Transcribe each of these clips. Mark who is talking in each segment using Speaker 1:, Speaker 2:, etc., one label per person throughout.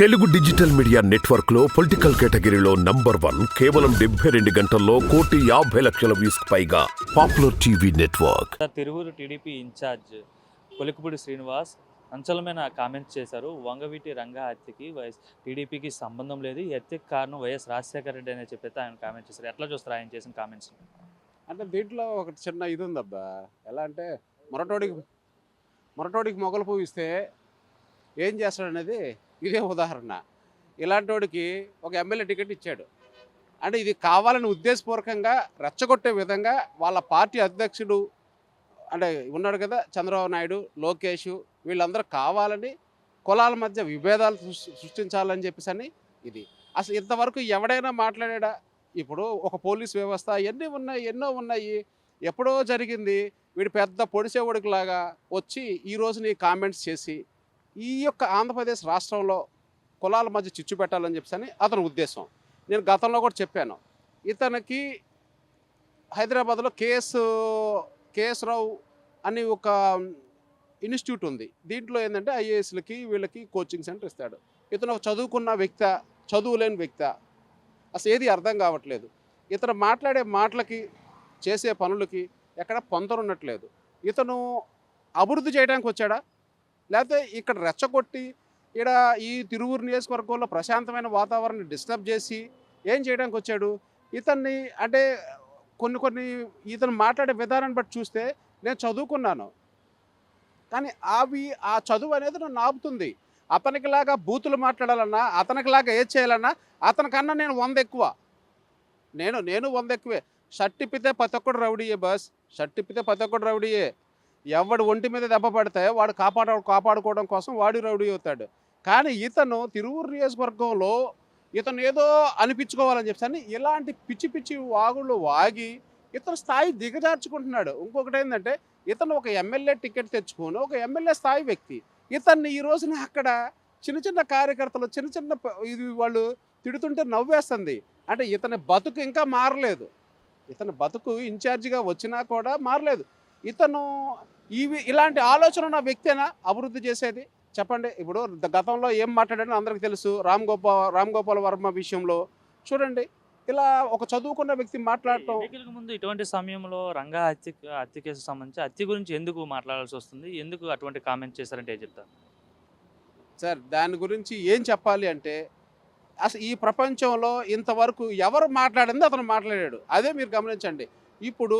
Speaker 1: Telugu digital media నెట్వర్క్లో political కేటగిరీలో number one కేవలం డెబ్బై రెండు గంటల్లో కోటి యాభై లక్షల వ్యూస్ పైగా popular TV network.
Speaker 2: Tiruvuru TDP incharge Kolikapudi Srinivas సంచలనమైన comments చేశారు. వంగవీటి రంగా హత్యకి వైఎస్ టీడీపీకి సంబంధం లేదు. ఈ హత్యకి కారణం వైఎస్ రాజశేఖర రెడ్డి అనే చెప్పైతే ఆయన కామెంట్ చేశారు. ఎట్లా చూస్తారు ఆయన చేసిన కామెంట్స్?
Speaker 3: అంటే దీంట్లో ఒకటి చిన్న ఇది ఉందబ్బా. ఎలా అంటే మొరటోడికి మొరటోడికి మొగలు పువ్వు ఇస్తే ఏం చేస్తాడనేది ఇదే ఉదాహరణ. ఇలాంటి ఒక ఎమ్మెల్యే టికెట్ ఇచ్చాడు. అంటే ఇది కావాలని ఉద్దేశపూర్వకంగా రెచ్చగొట్టే విధంగా వాళ్ళ పార్టీ అధ్యక్షుడు అంటే ఉన్నాడు కదా చంద్రబాబు నాయుడు లోకేష్ వీళ్ళందరూ కావాలని కులాల మధ్య విభేదాలు సృష్టించాలని చెప్పేసి అని ఇది. అసలు ఇంతవరకు ఎవడైనా మాట్లాడా? ఇప్పుడు ఒక పోలీస్ వ్యవస్థ ఎన్ని ఉన్నాయి ఎన్నో ఉన్నాయి ఎప్పుడో జరిగింది వీడు పెద్ద పొడిసేవుడికి లాగా వచ్చి ఈ రోజుని కామెంట్స్ చేసి ఈ యొక్క ఆంధ్రప్రదేశ్ రాష్ట్రంలో కులాల మధ్య చిచ్చు పెట్టాలని చెప్పేసి అతని ఉద్దేశం. నేను గతంలో కూడా చెప్పాను. ఇతనికి హైదరాబాద్లో కేఎస్ కేఎస్ రావు అని ఒక ఇన్స్టిట్యూట్ ఉంది. దీంట్లో ఏంటంటే ఐఏఎస్లకి వీళ్ళకి కోచింగ్ సెంటర్ ఇస్తాడు. ఇతను చదువుకున్న వ్యక్త చదువులేని వ్యక్త. అసలు ఏది అర్థం కావట్లేదు. ఇతను మాట్లాడే మాటలకి చేసే పనులకి ఎక్కడ పొందరున్నట్లేదు ఇతను అభివృద్ధి చేయడానికి వచ్చాడా? లేకపోతే ఇక్కడ రెచ్చగొట్టి ఇక్కడ ఈ తిరువురు నియోజకవర్గంలో ప్రశాంతమైన వాతావరణాన్ని డిస్టర్బ్ చేసి ఏం చేయడానికి వచ్చాడు? ఇతన్ని అంటే కొన్ని కొన్ని ఇతను మాట్లాడే విధానాన్ని బట్టి చూస్తే నేను చదువుకున్నాను. కానీ అవి ఆ చదువు అనేది నన్ను ఆపుతుంది. అతనికిలాగా బూతులు మాట్లాడాలన్నా అతనికిలాగా ఏది చేయాలన్నా అతనికన్నా నేను వంద ఎక్కువ. నేను నేను వంద ఎక్కువే. షర్ట్ ఇప్పితే ప్రతి ఒక్కడు రౌడీయే బస్. షర్ట్ ఇప్పితే ప్రతి ఒక్కడు రౌడీయే. ఎవడు ఒంటి మీద దెబ్బ పడితే వాడు కాపాడ కాపాడుకోవడం కోసం వాడు రౌడీ అవుతాడు. కానీ ఇతను తిరువురు నియోజకవర్గంలో ఇతను ఏదో అనిపించుకోవాలని చెప్పని ఇలాంటి పిచ్చి పిచ్చి వాగుళ్ళు వాగి ఇతను స్థాయి దిగజార్చుకుంటున్నాడు. ఇంకొకటి ఏంటంటే ఇతను ఒక ఎమ్మెల్యే టికెట్ తెచ్చుకొని ఒక ఎమ్మెల్యే స్థాయి వ్యక్తి. ఇతన్ని ఈ రోజున అక్కడ చిన్న చిన్న కార్యకర్తలు చిన్న చిన్న ఇది వాళ్ళు తిడుతుంటే నవ్వేస్తుంది. అంటే ఇతని బతుకు ఇంకా మారలేదు. ఇతని బతుకు ఇన్ఛార్జిగా వచ్చినా కూడా మారలేదు. ఇతను ఇవి ఇలాంటి ఆలోచన ఉన్న వ్యక్తేనా అభివృద్ధి చేసేది? చెప్పండి. ఇప్పుడు గతంలో ఏం మాట్లాడాడో అందరికీ తెలుసు. రామ్ గోపాల్ రామ్ గోపాల్ వర్మ విషయంలో. చూడండి. ఇలా ఒక చదువుకున్న వ్యక్తి మాట్లాడటం
Speaker 2: ముందు ఇటువంటి సమయంలో రంగా హత్య హత్య కేసు సంబంధించి హత్య గురించి ఎందుకు మాట్లాడాల్సి వస్తుంది? ఎందుకు అటువంటి కామెంట్ చేశారంటే ఏం చెప్తారు?
Speaker 3: సార్ దాని గురించి ఏం చెప్పాలి అంటే అసలు ఈ ప్రపంచంలో ఇంతవరకు ఎవరు మాట్లాడింది అతను మాట్లాడాడు. అదే మీరు గమనించండి. ఇప్పుడు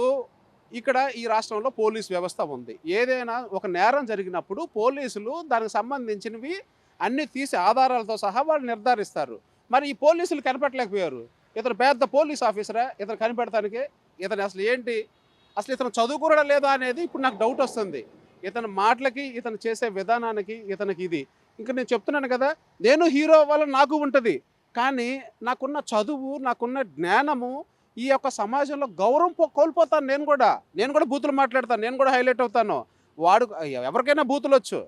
Speaker 3: ఇక్కడ ఈ రాష్ట్రంలో పోలీస్ వ్యవస్థ ఉంది. ఏదైనా ఒక నేరం జరిగినప్పుడు పోలీసులు దానికి సంబంధించినవి అన్ని తీసి ఆధారాలతో సహా వాళ్ళు నిర్ధారిస్తారు. మరి ఈ పోలీసులు కనిపెట్టలేకపోయారు. ఇతను పెద్ద పోలీస్ ఆఫీసరా? ఇతను కనిపెడతానికి? ఇతను అసలు ఏంటి? అసలు ఇతను చదువుకోవడం లేదా అనేది ఇప్పుడు నాకు డౌట్ వస్తుంది. ఇతని మాటలకి ఇతను చేసే విధానానికి ఇతనికి ఇది. ఇంకా నేను చెప్తున్నాను కదా నేను హీరో వల్ల నాకు ఉంటుంది. కానీ నాకున్న చదువు నాకున్న జ్ఞానము ఈ యొక్క సమాజంలో గౌరవం కోల్పోతాను నేను కూడా. నేను కూడా బూతులు మాట్లాడతాను. నేను కూడా హైలైట్ అవుతాను. వాడు ఎవరికైనా బూతులు వచ్చు.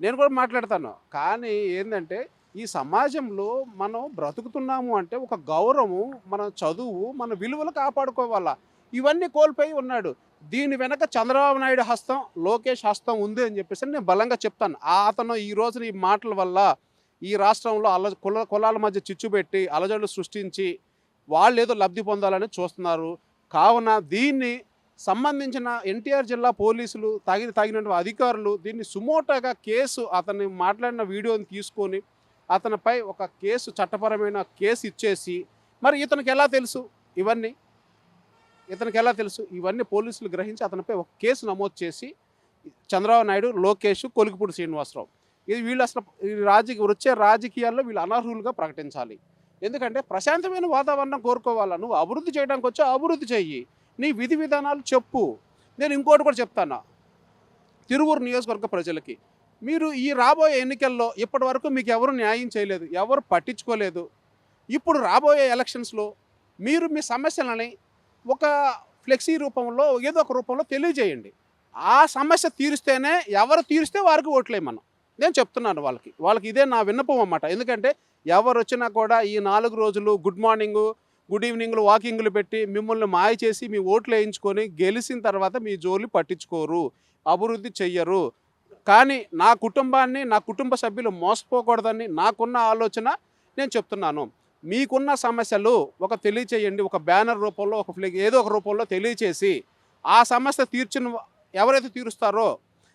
Speaker 3: నేను కూడా మాట్లాడతాను. కానీ ఏంటంటే ఈ సమాజంలో మనం బ్రతుకుతున్నాము అంటే ఒక గౌరవము మన చదువు మన విలువలు కాపాడుకోవాలా? ఇవన్నీ కోల్పోయి ఉన్నాడు. దీని వెనక చంద్రబాబు నాయుడు హస్తం లోకేష్ హస్తం ఉంది అని చెప్పేసి నేను బలంగా చెప్తాను. ఆ అతను ఈ రోజున ఈ మాటల వల్ల ఈ రాష్ట్రంలో అల కుల కులాల మధ్య చిచ్చు పెట్టి అలజడులు సృష్టించి వాళ్ళు ఏదో లబ్ధి పొందాలని చూస్తున్నారు. కావున దీన్ని సంబంధించిన ఎన్టీఆర్ జిల్లా పోలీసులు తగిన తగిన అధికారులు దీన్ని సుమోటాగా కేసు అతన్ని మాట్లాడిన వీడియోని తీసుకొని అతనిపై ఒక కేసు చట్టపరమైన కేసు ఇచ్చేసి మరి ఇతనికి ఎలా తెలుసు ఇవన్నీ? ఇతనికి ఎలా తెలుసు? ఇవన్నీ పోలీసులు గ్రహించి అతనిపై ఒక కేసు నమోదు చేసి చంద్రబాబు నాయుడు లోకేష్ కొలికిపూడి శ్రీనివాసరావు. ఇది వీళ్ళు అసలు ఈ రాజకీయ వచ్చే రాజకీయాల్లో వీళ్ళు అనర్హులుగా ప్రకటించాలి. ఎందుకంటే ప్రశాంతమైన వాతావరణం కోరుకోవాలా. నువ్వు అభివృద్ధి చేయడానికి వచ్చా అభివృద్ధి చెయ్యి. నీ విధి విధానాలు చెప్పు. నేను ఇంకోటి కూడా చెప్తాను? తిరువురు నియోజకవర్గ ప్రజలకి. మీరు ఈ రాబోయే ఎన్నికల్లో ఇప్పటి వరకు మీకు ఎవరు న్యాయం చేయలేదు ఎవరు పట్టించుకోలేదు. ఇప్పుడు రాబోయే ఎలక్షన్స్లో మీరు మీ సమస్యలని ఒక ఫ్లెక్సీ రూపంలో ఏదో ఒక రూపంలో తెలియజేయండి. ఆ సమస్య తీరిస్తేనే ఎవరు తీరిస్తే వారికి ఓట్లేయమన్నా నేను చెప్తున్నాను వాళ్ళకి. వాళ్ళకి ఇదే నా విన్నపం అన్నమాట. ఎందుకంటే ఎవరు వచ్చినా కూడా ఈ నాలుగు రోజులు గుడ్ మార్నింగ్ గుడ్ ఈవినింగ్లు వాకింగ్లు పెట్టి మిమ్మల్ని మాయ చేసి మీ ఓట్లు వేయించుకొని గెలిచిన తర్వాత మీ జోలి పట్టించుకోరు అభివృద్ధి చెయ్యరు. కానీ నా కుటుంబాన్ని నా కుటుంబ సభ్యులు మోసపోకూడదని నాకున్న ఆలోచన నేను చెప్తున్నాను. మీకున్న సమస్యలు ఒక తెలియచేయండి ఒక బ్యానర్ రూపంలో ఒక ఫ్లెగ్ ఏదో ఒక రూపంలో తెలియచేసి ఆ సమస్య తీర్చిన ఎవరైతే తీరుస్తారో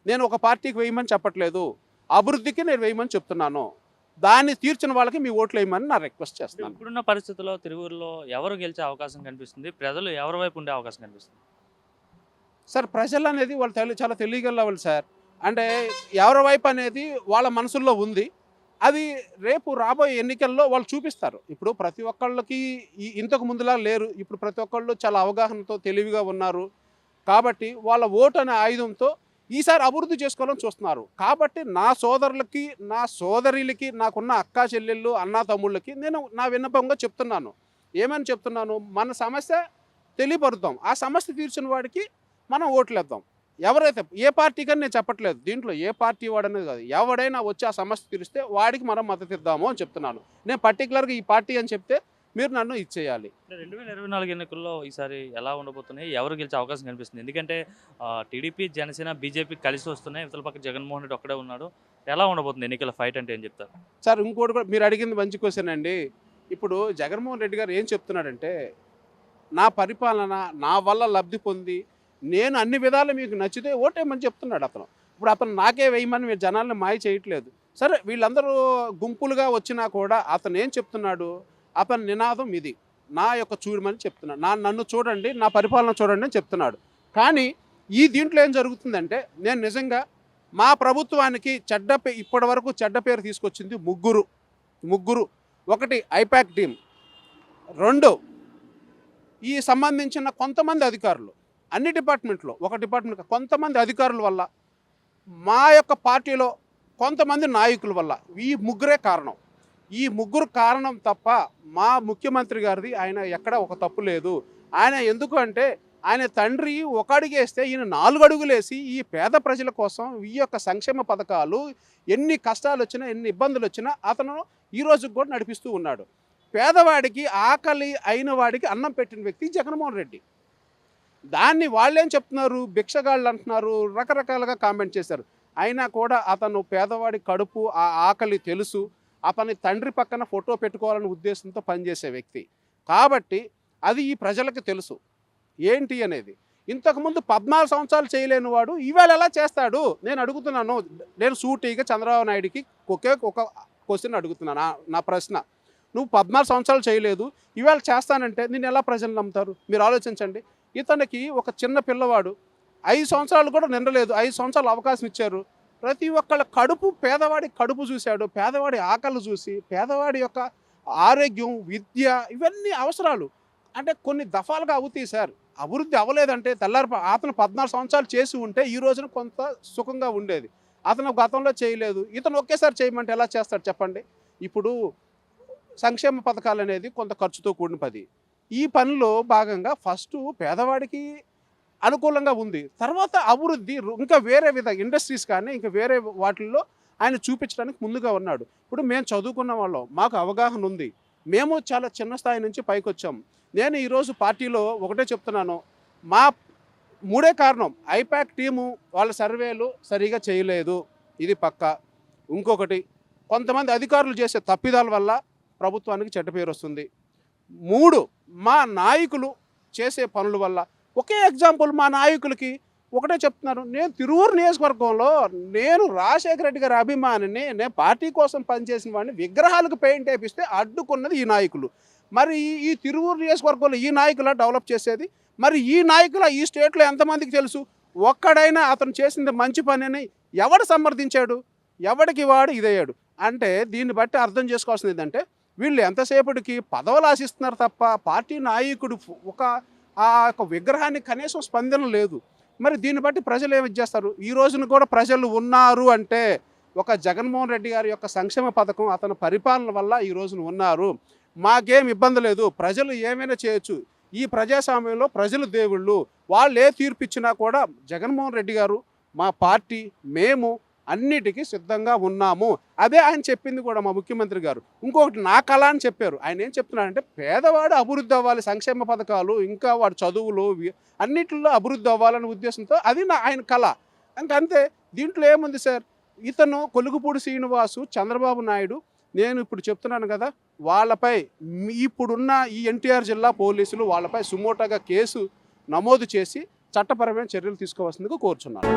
Speaker 3: నేను ఒక పార్టీకి వేయమని చెప్పట్లేదు. అభివృద్ధికి నేను వేయమని చెప్తున్నాను. దాన్ని తీర్చిన వాళ్ళకి మీ ఓట్లు వేయమని నా రిక్వెస్ట్ చేస్తున్నాను.
Speaker 2: ఇప్పుడున్న పరిస్థితుల్లో తిరువురులో ఎవరు గెలిచే అవకాశం కనిపిస్తుంది? ప్రజలు ఎవరి వైపు ఉండే అవకాశం కనిపిస్తుంది?
Speaker 3: సార్ ప్రజలు అనేది వాళ్ళు తెలి చాలా తెలియగల వాళ్ళు సార్. అంటే ఎవరి వైపు అనేది వాళ్ళ మనసుల్లో ఉంది. అది రేపు రాబోయే ఎన్నికల్లో వాళ్ళు చూపిస్తారు. ఇప్పుడు ప్రతి ఒక్కళ్ళకి ఇంతకు ముందులా లేరు. ఇప్పుడు ప్రతి ఒక్కళ్ళు చాలా అవగాహనతో తెలివిగా ఉన్నారు. కాబట్టి వాళ్ళ ఓటు అనే ఆయుధంతో ఈసారి అభివృద్ధి చేసుకోవాలని చూస్తున్నారు. కాబట్టి నా సోదరులకి నా సోదరులకి నాకున్న అక్కా చెల్లెళ్ళు అన్నా తమ్ముళ్ళకి నేను నా విన్నపంగా చెప్తున్నాను. ఏమని చెప్తున్నాను? మన సమస్య తెలియపరుద్దాం. ఆ సమస్య తీర్చిన వాడికి మనం ఓట్లేద్దాం. ఎవరైతే ఏ పార్టీ కానీ నేను చెప్పట్లేదు. దీంట్లో ఏ పార్టీ వాడనేది కాదు. ఎవడైనా వచ్చి ఆ సమస్య తీరిస్తే వాడికి మనం మద్దతు ఇద్దాము అని చెప్తున్నాను. నేను పర్టికులర్గా ఈ పార్టీ అని చెప్తే మీరు నన్ను ఇచ్చేయాలి.
Speaker 2: రెండు వేల ఇరవై నాలుగు ఎన్నికల్లో ఈసారి ఎలా ఉండబోతున్నాయి? ఎవరు గెలిచే అవకాశం కనిపిస్తుంది? ఎందుకంటే టీడీపీ జనసేన బీజేపీ కలిసి వస్తున్నాయి. ఇవతల పక్క జగన్మోహన్ రెడ్డి ఒక్కడే ఉన్నాడు. ఎలా ఉండబోతుంది ఎన్నికల ఫైట్ అంటే ఏం చెప్తారు?
Speaker 3: సార్ ఇంకోటి కూడా మీరు అడిగింది మంచి క్వశ్చన్ అండి. ఇప్పుడు జగన్మోహన్ రెడ్డి గారు ఏం చెప్తున్నాడంటే నా పరిపాలన నా వల్ల లబ్ధి పొంది నేను అన్ని విధాలు మీకు నచ్చితే ఓటేయమని చెప్తున్నాడు అతను. ఇప్పుడు అతను నాకే వేయమని మీరు జనాల్ని మాయ చేయట్లేదు. సరే వీళ్ళందరూ గుంపులుగా వచ్చినా కూడా అతను ఏం చెప్తున్నాడు? అతని నినాదం ఇది. నా యొక్క చూడమని చెప్తున్నాడు. నా నన్ను చూడండి నా పరిపాలన చూడండి అని చెప్తున్నాడు. కానీ ఈ దీంట్లో ఏం జరుగుతుందంటే నేను నిజంగా మా ప్రభుత్వానికి చెడ్డ పే ఇప్పటి వరకు చెడ్డ పేరు తీసుకొచ్చింది ముగ్గురు. ముగ్గురు. ఒకటి ఐపాక్ టీం రెండు ఈ సంబంధించిన కొంతమంది అధికారులు. అన్ని డిపార్ట్మెంట్లో ఒక డిపార్ట్మెంట్ కొంతమంది అధికారుల వల్ల మా యొక్క పార్టీలో కొంతమంది నాయకుల వల్ల ఈ ముగ్గురే కారణం. ఈ ముగ్గురు కారణం తప్ప మా ముఖ్యమంత్రి గారిది ఆయన ఎక్కడ ఒక తప్పు లేదు. ఆయన ఎందుకు అంటే ఆయన తండ్రి ఒక అడుగేస్తే ఈయన నాలుగు అడుగులేసి ఈ పేద ప్రజల కోసం ఈ యొక్క సంక్షేమ పథకాలు ఎన్ని కష్టాలు వచ్చినా ఎన్ని ఇబ్బందులు వచ్చినా అతను ఈ కూడా నడిపిస్తూ ఉన్నాడు. పేదవాడికి ఆకలి అయిన వాడికి అన్నం పెట్టిన వ్యక్తి జగన్మోహన్ రెడ్డి. దాన్ని వాళ్ళేం చెప్తున్నారు? భిక్షగాళ్ళు అంటున్నారు రకరకాలుగా కామెంట్ చేశారు. అయినా కూడా అతను పేదవాడి కడుపు ఆ ఆకలి తెలుసు. అతని తండ్రి పక్కన ఫోటో పెట్టుకోవాలనే ఉద్దేశంతో పనిచేసే వ్యక్తి. కాబట్టి అది ఈ ప్రజలకు తెలుసు. ఏంటి అనేది? ఇంతకుముందు పద్నాలుగు సంవత్సరాలు చేయలేని వాడు ఈవేళ ఎలా చేస్తాడు? నేను అడుగుతున్నాను. నేను సూటిగా చంద్రబాబు నాయుడికి ఒకే ఒక క్వశ్చన్ అడుగుతున్నాను నా- నా ప్రశ్న. నువ్వు పద్నాలుగు సంవత్సరాలు చేయలేదు. ఈవేళ చేస్తానంటే నేను ఎలా ప్రజలు నమ్ముతారు? మీరు ఆలోచించండి. ఇతనికి ఒక చిన్న పిల్లవాడు. ఐదు సంవత్సరాలు కూడా నిండలేదు. ఐదు సంవత్సరాలు అవకాశం ఇచ్చారు. ప్రతి ఒక్కళ్ళ కడుపు పేదవాడి కడుపు చూశాడు పేదవాడి ఆకలి చూసి పేదవాడి యొక్క ఆరోగ్యం విద్య ఇవన్నీ అవసరాలు. అంటే కొన్ని దఫాలుగా అవుతాయి సార్ అభివృద్ధి అవ్వలేదంటే తెల్లారి అతను పద్నాలుగు సంవత్సరాలు చేసి ఉంటే ఈ రోజున కొంత సుఖంగా ఉండేది. అతను గతంలో చేయలేదు. ఇతను ఒకేసారి చేయమంటే ఎలా చేస్తాడు చెప్పండి? ఇప్పుడు సంక్షేమ పథకాలు అనేది కొంత ఖర్చుతో కూడిన పది ఈ పనిలో భాగంగా ఫస్ట్ పేదవాడికి అనుకూలంగా ఉంది. తర్వాత అభివృద్ధి ఇంకా వేరే విధ ఇండస్ట్రీస్ కానీ ఇంకా వేరే వాటిల్లో ఆయన చూపించడానికి ముందుగా ఉన్నాడు. ఇప్పుడు మేము చదువుకున్న వాళ్ళం మాకు అవగాహన ఉంది. మేము చాలా చిన్న స్థాయి నుంచి పైకి వచ్చాం. నేను ఈరోజు పార్టీలో ఒకటే చెప్తున్నాను. మా మూడే కారణం. ఐపాక్ టీము వాళ్ళ సర్వేలు సరిగా చేయలేదు. ఇది పక్క. ఇంకొకటి కొంతమంది అధికారులు చేసే తప్పిదాల వల్ల ప్రభుత్వానికి చెడ్డ పేరు వస్తుంది. మూడు మా నాయకులు చేసే పనుల వల్ల ఒకే ఎగ్జాంపుల్ మా నాయకులకి ఒకటే చెప్తున్నారు నేను తిరువూరు నియోజకవర్గంలో నేను రాజశేఖర రెడ్డి గారి అభిమానిని నేను పార్టీ కోసం పనిచేసిన వాడిని విగ్రహాలకు పెయింట్ వేపిస్తే అడ్డుకున్నది ఈ నాయకులు. మరి ఈ- తిరువూరు నియోజకవర్గంలో ఈ నాయకుల డెవలప్ చేసేది? మరి ఈ నాయకుల ఈ స్టేట్లో ఎంతమందికి తెలుసు? ఒక్కడైనా అతను చేసింది మంచి పనిని ఎవడు సమర్థించాడు? ఎవడికి వాడు ఇదయ్యాడు? అంటే దీన్ని బట్టి అర్థం చేసుకోవాల్సింది ఏంటంటే వీళ్ళు ఎంతసేపటికి పదవులు ఆశిస్తున్నారు తప్ప పార్టీ నాయకుడు ఒక ఆ యొక్క విగ్రహానికి కనీసం స్పందన లేదు. మరి దీన్ని బట్టి ప్రజలు ఏమి చేస్తారు? ఈ రోజున కూడా ప్రజలు ఉన్నారు అంటే ఒక జగన్మోహన్ రెడ్డి గారి యొక్క సంక్షేమ పథకం అతని పరిపాలన వల్ల ఈ రోజున ఉన్నారు. మాకేం ఇబ్బంది లేదు. ప్రజలు ఏమైనా చేయొచ్చు. ఈ ప్రజాస్వామ్యంలో ప్రజలు దేవుళ్ళు. వాళ్ళు ఏ తీర్పు ఇచ్చినా కూడా జగన్మోహన్ రెడ్డి గారు మా పార్టీ మేము అన్నిటికీ సిద్ధంగా ఉన్నాము. అదే ఆయన చెప్పింది కూడా మా ముఖ్యమంత్రి గారు. ఇంకొకటి నా కళ అని చెప్పారు. ఆయన ఏం చెప్తున్నారంటే పేదవాడు అభివృద్ధి అవ్వాలి సంక్షేమ పథకాలు ఇంకా వాడు చదువులు అన్నిటిలో అభివృద్ధి అవ్వాలనే ఉద్దేశంతో అది నా ఆయన కళ. అంతే దీంట్లో ఏముంది సార్? ఇతను కొలుగుపూడి శ్రీనివాసు చంద్రబాబు నాయుడు నేను ఇప్పుడు చెప్తున్నాను కదా వాళ్ళపై ఇప్పుడున్న ఈ ఎన్టీఆర్ జిల్లా పోలీసులు వాళ్ళపై సుమోటాగా కేసు నమోదు చేసి చట్టపరమైన చర్యలు తీసుకోవాల్సిందిగా కోరుచున్నాను.